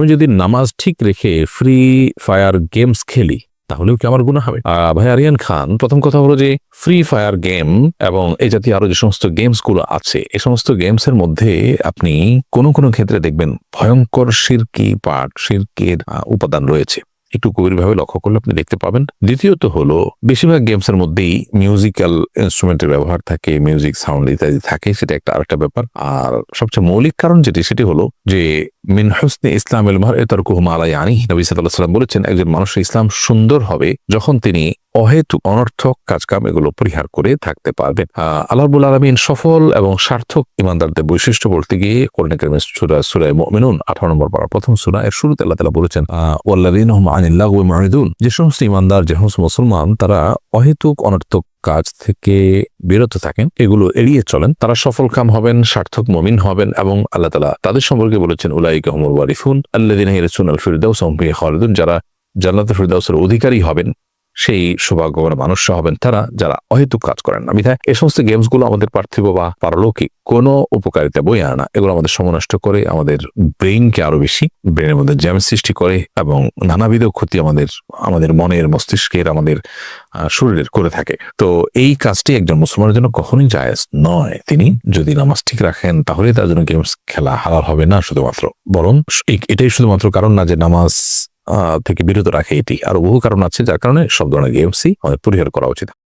আমি যদি নামাজ ঠিক রেখে ফ্রি ফায়ার গেমস খেলি, তাহলেও কি আমার গুণা হবে? ভাই আরিয়ান খান, প্রথম কথা হলো যে ফ্রি ফায়ার গেম এবং এই জাতীয় আরও যে সমস্ত গেমসগুলো আছে, এ সমস্ত গেমস এর মধ্যে আপনি কোনো কোনো ক্ষেত্রে দেখবেন ভয়ঙ্কর শিরকি পাঠ শিরকের উপাদান রয়েছে। একটু গভীরভাবে লক্ষ্য করলে আপনি দেখতে পাবেন। দ্বিতীয়ত হলো, বেশিরভাগ গেমস এর মধ্যেই মিউজিক্যাল ইনস্ট্রুমেন্টের ব্যবহার থাকে মিউজিক সাউন্ড ইত্যাদি থাকে, সেটা একটা আরেকটা ব্যাপার। আর সবচেয়ে মৌলিক কারণ যেটি, সেটি হলো যে মিন ইসলাম এলমার এ তার কুহমালাই আনি নবী সাল্লাহ সাল্লাম বলেছেন, একজন মানুষের ইসলাম সুন্দর হবে যখন তিনি অহেতুক অনর্থক কাজকাম এগুলো পরিহার করে থাকতে পারবেন। আহ, আল্লাহ আলমিন সফল এবং সার্থক ইমানদারদের বৈশিষ্ট্য বলতে গিয়ে কোরআন সুরায় মুমিনুন 18 নম্বর পারা প্রথম সূরা এর শুরুতে আল্লাহ তাআলা বলেছেন হুম আনিল্লাহি যে সমস্ত ইমানদার যে সমস্ত মুসলমান তারা অহেতুক অনর্থক কাজ থেকে বিরত থাকেন এগুলো এড়িয়ে চলেন। তারা সফল কাম হবেন সার্থক মমিন হবেন এবং আল্লাহ তালা তাদের সম্পর্কে বলেছেন উলাইকা হুমুল ওয়ারিফুন আল্লাযীনা ইয়ারসুন আল ফিরদাউস যারা জান্নাতুল ফিরদাউসের অধিকারী হবেন সেই সৌভাগ্যবান মানুষরা হবেন তারা যারা অহেতুক কাজ করেন না। বিধায় এই সমস্ত গেমসগুলো আমাদের পার্থিব বা পারলৌকিক কোনো উপকারিতা বই আনে, এগুলো আমাদের সময় নষ্ট করে আমাদের ব্রেইনকে আরও বেশি ব্রেনের মধ্যে জ্যাম সৃষ্টি করে এবং নানাবিধ ক্ষতি আমাদের আমাদের মনের মস্তিষ্কের, আমাদের শরীরের করে থাকে। তো এই কাজটি একজন মুসলমানের জন্য কখনোই জায়েজ নয়। তিনি যদি নামাজ ঠিক রাখেন তাহলে তার জন্য গেমস খেলা হালাল হবে না শুধুমাত্র। বরং এটাই শুধুমাত্র কারণ না যে নামাজ থেকে বিরত রাখে এটি। আরও বহু কারণ আছে যার কারণে সব ধরনের গেমসই আমাদের পরিহার করা উচিত।